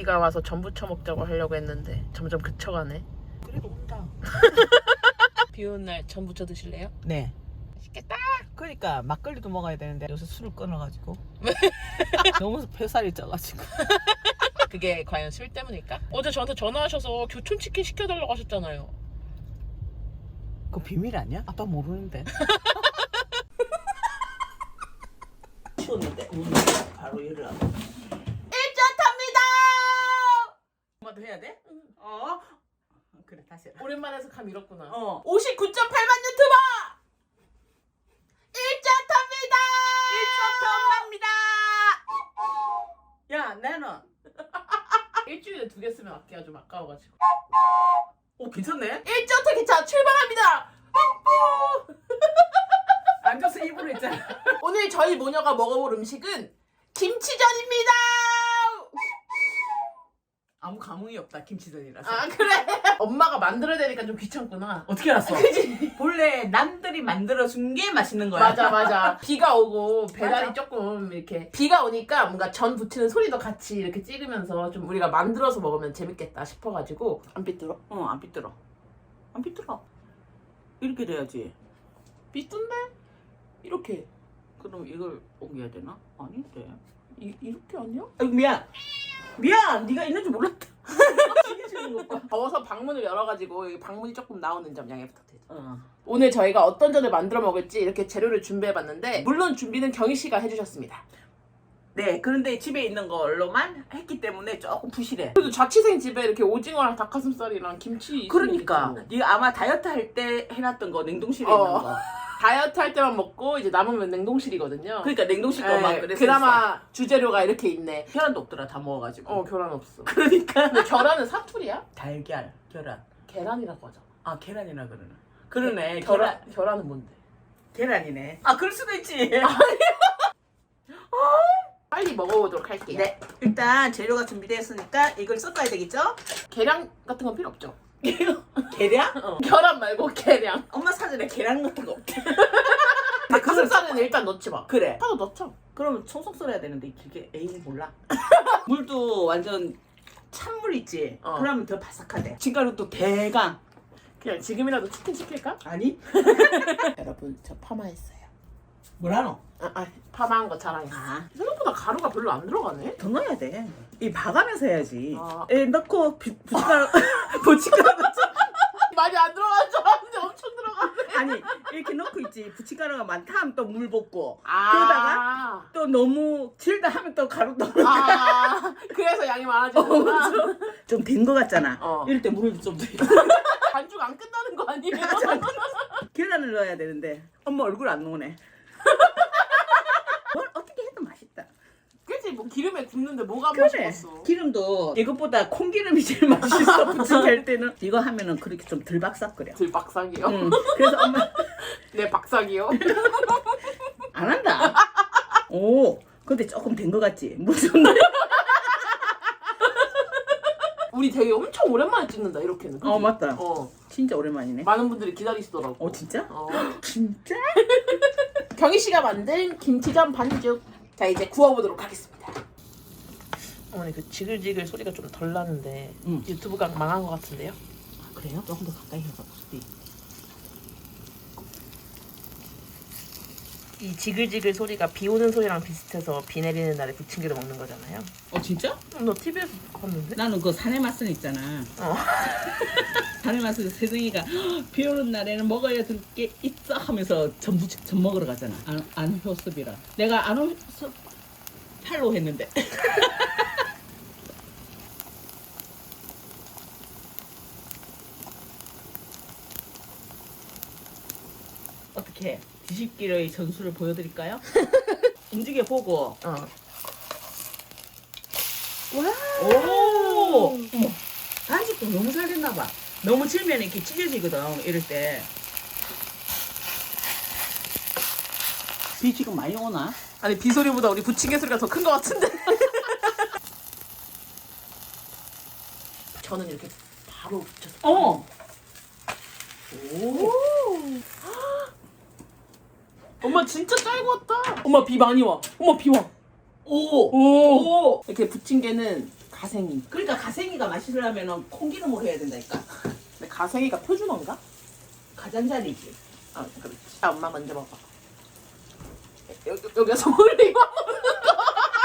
비가 와서 전 부 쳐 먹자고 하려고 했는데 점점 그쳐가네. 그래도 온다. 비 오는 날 전 부 쳐 드실래요? 네. 맛있겠다. 그러니까 막걸리도 먹어야 되는데 요새 술을 끊어가지고 너무 뱃살이 쪄가지고 그게 과연 술 때문일까? 어제 저한테 전화하셔서 교촌치킨 시켜달라고 하셨잖아요. 그거 비밀 아니야? 아빠 모르는데 치웠는데 문을 바로 안엄 마도 해야 돼? 어? 그래 다시 해라 오랜만에 해서 감 잃었구나. 어 59.8만 유튜버! 1차 탑니다! 야 나는 일주일에 두 개 쓰면 아끼가 좀 아까워가지고. 오 괜찮네 1차 기차 출발합니다! 앉아서 입으로 있잖아 오늘 저희 모녀가 먹어볼 음식은 김치전입니다! 아무 감흥이 없다 김치전이라서 아 그래? 엄마가 만들어야 되니까 좀 귀찮구나. 어떻게 알았어? 그지? 본래 남들이 만들어준 게 맛있는 거야 맞아 맞아. 비가 오고 배달이 맞아. 조금 이렇게 비가 오니까 뭔가 전 부치는 소리도 같이 이렇게 찍으면서 좀 우리가 만들어서 먹으면 재밌겠다 싶어가지고 안 삐뚤어? 어, 안 삐뚤어. 안 삐뚤어. 이렇게 돼야지. 삐뚤네? 이렇게 그럼 이걸 옮겨야 되나? 아닌데. 이, 이렇게 아니야? 아이고, 미안. 미안! 네가 있는 줄 몰랐다. 더워서 방문을 열어가지고 여기 방문이 조금 나오는 점 양해 부탁드립니다. 어. 오늘 저희가 어떤 전을 만들어 먹을지 이렇게 재료를 준비해봤는데 물론 준비는 경희 씨가 해주셨습니다. 네, 그런데 집에 있는 걸로만 했기 때문에 조금 부실해. 그래도 자취생 집에 이렇게 오징어랑 닭가슴살이랑 김치 있으면 그러니까 뭐. 네가 아마 다이어트 할 때 해놨던 거 냉동실에 어. 있는 거. 다이어트 할 때만 먹고 이제 남으면 냉동실이거든요. 그러니까 냉동실 거만 예, 그래서 그나마 주재료가 이렇게 있네. 계란도 없더라 다 먹어가지고. 어 계란 없어. 그러니까 근데 계란은 사투리야? 달걀, 계란. 계란이라고 하잖아. 아 계란이라 그러나. 그러네. 계란. 계란 계란은 뭔데? 계란이네. 아 그럴 수도 있지. 빨리 먹어보도록 할게요. 네. 일단 재료가 준비되었으니까 이걸 섞어야 되겠죠? 계량 같은 건 필요 없죠. 계량? 어. 계란 말고 계량. 엄마 사전에 계량 같은 거 없대. 닭가슴살은 일단 넣지 마. 그래. 파도 넣죠. 그러면 청석 썰어야 되는데 그게 에이 몰라. 물도 완전 찬물 있지. 어. 그러면 더 바삭하대. 진가루 또 대강. 그냥 지금이라도 치킨 시킬까? 아니? 여러분 저 파마했어요. 뭐라노? 아, 아 파마한 거 자랑해. 아, 생각보다 가루가 별로 안 들어가네. 더 넣어야 돼. 이 봐가면서 해야지. 아. 에 넣고 부- 부치가루 부치가루 많이 안줄 알았는데 엄청 들어가네. 아니 이렇게 넣고 있지. 부치가루가 많다 하면 또 물 붓고 아. 그러다가 또 너무 질다 하면 또 가루 넣어. 아, 그래서 양이 많아지는구나. 좀된 거 같잖아. 어. 이럴 때 물을 좀 더. 반죽 안 끝나는 거 아니에요? 계란을 넣어야 되는데 엄마 얼굴 안 나오네. 뭘 어떻게 해도 맛있다. 그치 뭐 기름에 굽는데 뭐가 안 그래. 맛있겠어. 기름도 이것보다 콩기름이 제일 맛있어. 부침 될 때는 이거 하면은 그렇게 좀덜 박삭거려. 들 박삭이요? 응. 그래서 엄마 네 박삭이요? 안 한다. 오, 근데 조금 된거 같지? 무슨 우리 되게 엄청 오랜만에 찍는다 이렇게는. 그치? 어 맞다. 어 진짜 오랜만이네. 많은 분들이 기다리시더라고. 어 진짜? 어. 진짜? 경희 씨가 만든 김치전 반죽. 자 이제 구워보도록 하겠습니다. 어머니 그 지글지글 소리가 좀 덜 나는데 응. 유튜브가 망한 것 같은데요? 그래요? 조금 더 가까이 해봐. 네. 이 지글지글 소리가 비 오는 소리랑 비슷해서 비 내리는 날에 부침개를 먹는 거잖아요. 어 진짜? 음, 너 TV에서 봤는데? 나는 그 산의 맛은 있잖아. 어. 산의 맛은 세정이가 비 오는 날에는 먹어야 될 게 있어 하면서 전부 전 먹으러 가잖아. 안, 안 효습이라. 내가 안 효습 팔로 했는데. 어떻게 뒤집기의 전술을 보여드릴까요? 움직여 보고. 어. 오! 어머, 간식도 너무 잘 됐나 봐. 너무 질면 이렇게 찢어지거든, 이럴 때. 비 지금 많이 오나? 아니 비 소리보다 우리 부침개 소리가 더 큰 것 같은데. 저는 이렇게 바로 붙여서. 어! 오. 엄마 진짜 같다. 엄마 비 많이 와. 엄마 비 와. 오! 오. 이렇게 부침개는 가생이. 그러니까 가생이가 맛있으려면 콩기름으로 해야 된다니까. 근데 가생이가 표준어인가? 가장자리지. 아 그렇지. 아 엄마 먼저 먹어. 여기 여기서 먹는 거.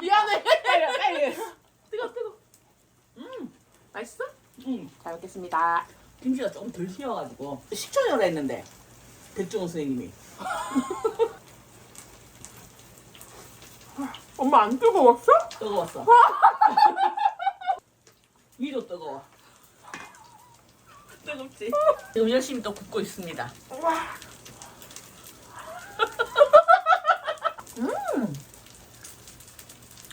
미안해. 빨리 빨리. 뜨거 뜨거. 음 맛있어? 응. 잘 먹겠습니다. 김치가 조금 덜 휘어가지고 식초열라 했는데 백종원 선생님이 엄마 안 뜨거웠어? 뜨거웠어. 위도 뜨거워. 뜨겁지? 지금 열심히 또 굽고 있습니다. 와.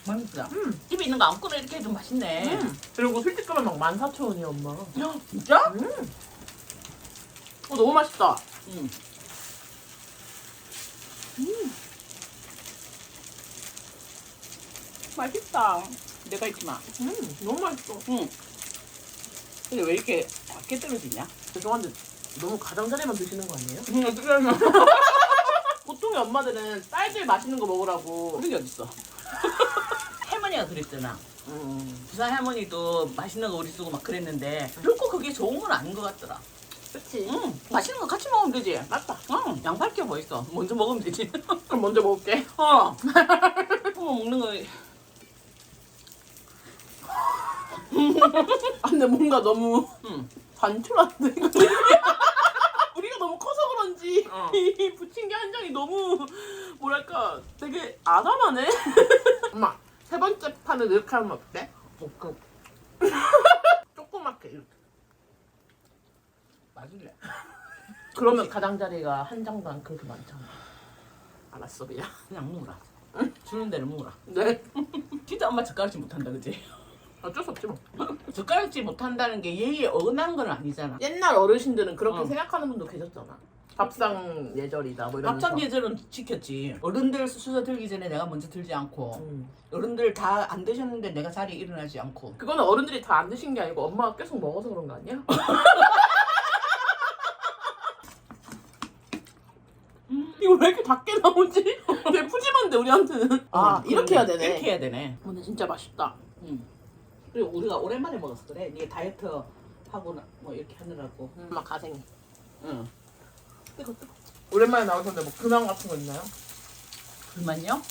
맛있다. 음. 집에 있는 거 아무거나 이렇게 해도 맛있네. 음. 그리고 솔직히 막 14,000원이야 엄마. 야, 진짜? 음. 어 너무 맛있다. 응. 맛있다. 내가 있지만. 음 너무 맛있어. 응. 근데 왜 이렇게 작게 떨어지냐? 죄송한데 너무 가장자리만 드시는 거 아니에요? 응, 어떻게 하냐? 보통의 엄마들은 딸들 맛있는 거 먹으라고. 그런 게 어딨어? 할머니가 그랬잖아. 음. 부산 할머니도 맛있는 거 우리 쓰고 막 그랬는데 결코 그게 좋은 건 아닌 것 같더라. 그치. 응, 맛있는 거 같이 먹으면 되지. 맞다. 응, 양팔 게 뭐 있어. 먼저 먹으면 되지. 그럼 먼저 먹을게. 어. 어머 먹는 거. 아, 근데 뭔가 너무 응. 단촐한데 이거. 우리가 너무 커서 그런지 어. 이 부침개 한 장이 너무 뭐랄까 되게 아담하네. 엄마 세 번째 판을 이렇게 하면 어때? 볶음. 조그맣게 이렇게. 맞을래? 그러면 가장자리가 한 장도 안 그렇게 많잖아. 알았어 미안. 그냥 먹으라. 주는 대로 먹으라. 네. 진짜 엄마 젓가락질 못한다, 그지? 어쩔 수 없지 뭐. 젓가락질 못한다는 게 예의에 어긋난 건 아니잖아. 옛날 어르신들은 그렇게 어. 생각하는 분도 계셨잖아. 밥상 예절이다 뭐 이러면서. 밥상 예절은 지켰지. 어른들 수저 들기 전에 내가 먼저 들지 않고 음. 어른들 다 안 드셨는데 내가 자리에 일어나지 않고 그거는 어른들이 다 안 드신 게 아니고 엄마가 계속 먹어서 그런 거 아니야? 이거 왜 이렇게 작게 나오지? 되게 푸짐한데 우리한테는. 아 응, 이렇게 해야. 되네. 이렇게 해야 되네. 근데 진짜 맛있다. 응. 그리고 우리가 오랜만에 먹어서 그래. 이게 다이어트 하고 나- 뭐 이렇게 하느라고. 엄마 가생이. 응. 뜨거 뜨거. 오랜만에 나오셨는데 뭐 근황 같은 거 있나요? 불만이요?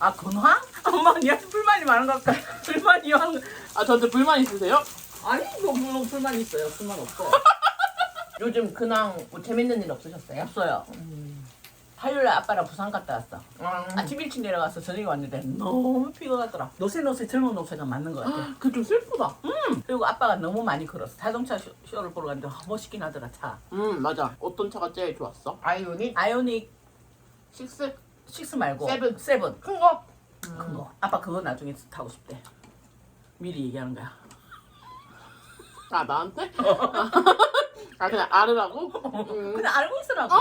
아 근황? 엄마 니한테 불만이 많은 것 같다. 불만이요? 아 저한테 불만 있으세요? 아니 뭐 물론 불만 있어요. 불만 없어요. 요즘 근황 뭐 재밌는 일 없으셨어요? 없어요. 음. 화요일에 아빠랑 부산 갔다 왔어. 아, 아침 일찍 내려가서 저녁에 왔는데 너무 피곤하더라. 노세 노세 젊은 노세가 맞는 것 같아. 그 좀 슬프다. 그리고 아빠가 너무 많이 걸었어. 자동차 쇼, 쇼를 보러 갔는데 아, 멋있긴 하더라 차. 음 맞아. 어떤 차가 제일 좋았어? 아이오닉? 아이오닉 식스? 6 말고 세븐. 세븐 큰 거? 큰 거. 아빠 그거 나중에 타고 싶대. 미리 얘기하는 거야. 아 나한테? 아 그냥 알으라고? 음. 그냥 알고 있으라고.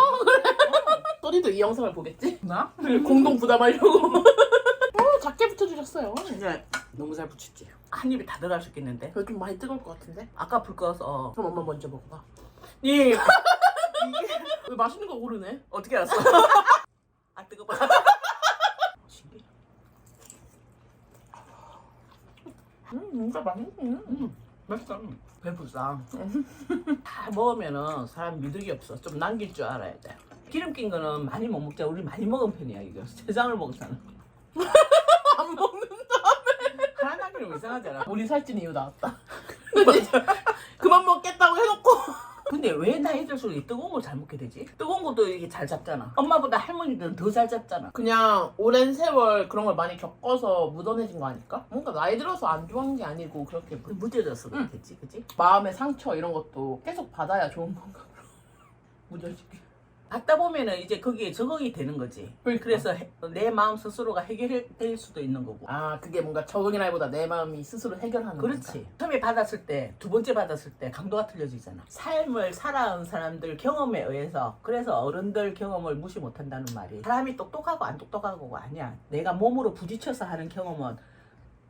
써니도 이 영상을 보겠지? 나? 공동 부담하려고. 어, 작게 붙여주셨어요. 네. 너무 잘 붙였지. 한 입에 다 들어가셨겠는데. 이거 좀 많이 뜨거울 것 같은데? 아까 불 꺼서 그럼 엄마 먼저 먹어봐. 니 왜 맛있는 거 고르네? 어떻게 알았어? 아 뜨거워. 신기해. 음, 진짜 맛있네. 음, 맛있어. 배부르다. 다 먹으면은 사람 미덕이 없어. 좀 남길 줄 알아야 돼. 기름 낀 거는 많이 못 먹자. 우리 많이 먹은 편이야 이거. 세 장을 먹었잖아. 안 먹는다. 하나 남기면 이상하잖아. 우리 살찐 이유 나왔다. 그만 먹겠다고 해놓고. 근데 왜 나이 들수록 이 뜨거운 걸 잘 먹게 되지? 뜨거운 것도 이게 잘 잡잖아. 엄마보다 할머니들은 더 잘 잡잖아. 그냥 오랜 세월 그런 걸 많이 겪어서 묻어내진 거 아닐까? 뭔가 나이 들어서 안 좋아한 게 아니고 그렇게 뭐 무뎌져서 그렇겠지, 그치? 마음의 상처 이런 것도 계속 받아야 좋은 건가? 무뎌지게. 받다 보면은 이제 거기에 적응이 되는 거지. 그러니까. 그래서 해- 내 마음 스스로가 해결될 수도 있는 거고. 아 그게 뭔가 적응이라기보다 내 마음이 스스로 해결하는 그렇지. 처음에 받았을 때, 두 번째 받았을 때 강도가 틀려지잖아. 삶을 살아온 사람들 경험에 의해서 그래서 어른들 경험을 무시 못한다는 말이 사람이 똑똑하고 안 똑똑하고가 아니야. 내가 몸으로 부딪혀서 하는 경험은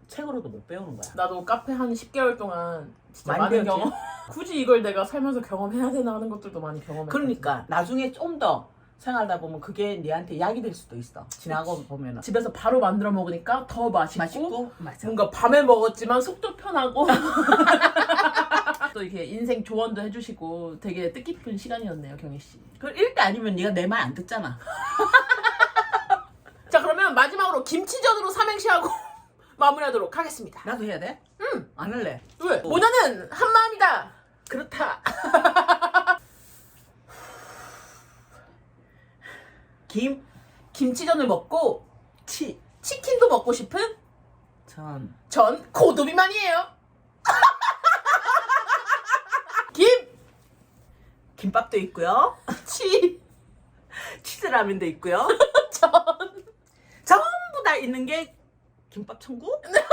책으로도 못 배우는 거야. 나도 카페 한 10개월 동안 진짜 많이 많은 배웠지? 경험 굳이 이걸 내가 살면서 경험해야 되나 하는 것들도 많이 경험했어 그러니까 나중에 좀 더 생활하다 보면 그게 니한테 약이 될 수도 있어. 지나고 보면은 집에서 바로 만들어 먹으니까 더 맛있고, 맛있고 맞아. 뭔가 밤에 먹었지만 속도 편하고 또 이렇게 인생 조언도 해주시고 되게 뜻깊은 시간이었네요 경희 씨. 그 일대 아니면 네가 내 말 안 듣잖아. 자 그러면 마지막으로 김치전으로 삼행시하고 마무리하도록 하겠습니다. 나도 해야 돼? 응. 안 할래. 왜? 모자는 한 마음이다. 그렇다. 김, 김치전을 먹고 치, 치킨도 먹고 싶은 전. 전 고도비만이에요. 김, 김밥도 있고요. 치, 치즈라면도 있고요. 전. 전부 다 있는 게 김밥 천국?